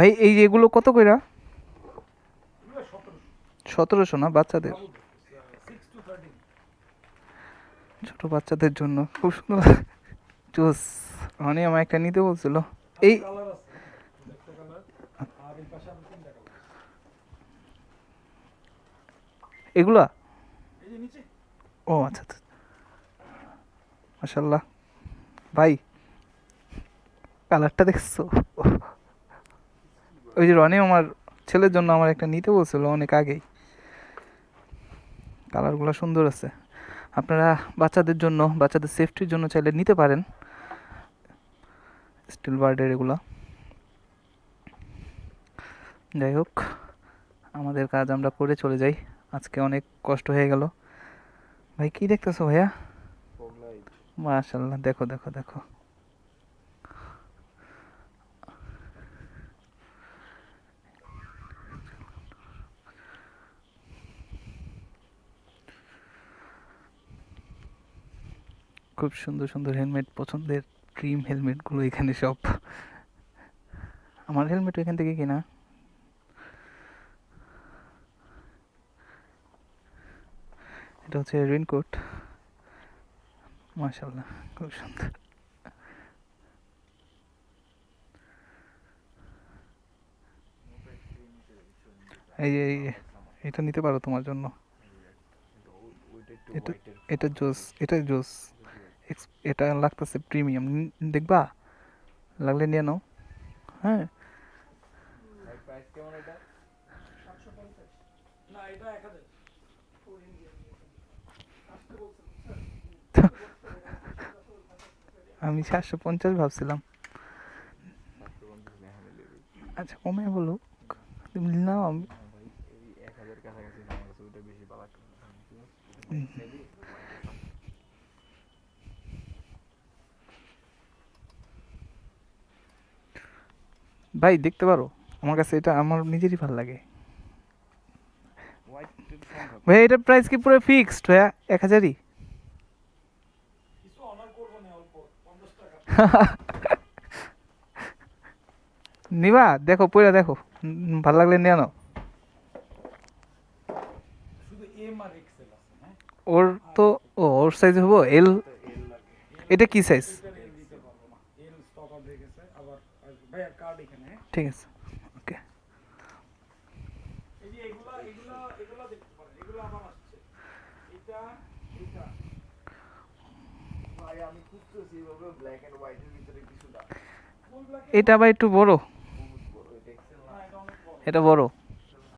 ভাই, এই এগুলো কত কইরা? সতেরোশো না বাচ্চাদের? ছোট বাচ্চাদের জন্য। খুব সুন্দর। জুস। মানে আমার একটা নিতে বলছিল। এই এগুলা? ও আচ্ছা আচ্ছা। মাশাল্লাহ ভাই, কালারটা দেখছ? ওই যে রনি আমার ছেলের জন্য আমার একটা নিতে বলছিল অনেক আগেই। কালারগুলো সুন্দর আছে। আপনারা বাচ্চাদের জন্য বাচ্চাদের সেফটির জন্য চাইলে নিতে পারেন। স্টিল বার্ডের এগুলো। যাই হোক আমাদের কাজ আমরা করে চলে যাই। আজকে অনেক কষ্ট হয়ে গেল। ভাই কি দেখতেছো ভাইয়া? মাশাল্লাহ দেখো দেখো দেখো। খুব সুন্দর সুন্দর হেলমেট পছন্দের ড্রিম হেলমেটগুলো এখানে সব। আমার হেলমেট এখান থেকে কেনা। এটা হচ্ছে রেনকোট মাশাল্লাহ খুব সুন্দর। এই যে এই এটা নিতে পারো তোমার জন্য। এটা এটা জোস এটা জোস। এটা লাগতেছে প্রিমিয়াম। দেখবা? লাগলে নিয়ে নাও। হ্যাঁ। আমি সাতশো পঞ্চাশ ভাবছিলাম। আচ্ছা কমে বলো। তুমি নাও আমি। ভাই দেখতে পারো। আমার কাছে এটা আমার নিজেরই ভালো লাগে। ভাই এটার প্রাইস কি পুরো ফিক্সড ভাইয়া? এক হাজারই? নিবা দেখো পয়লা দেখো। ভালো লাগলে নিয়ে নাও। ওর তো ও ওর সাইজ হব এল এটা কি সাইজ ঠিক আছে ওকে এটা বা একটু বড়। এটা বড়।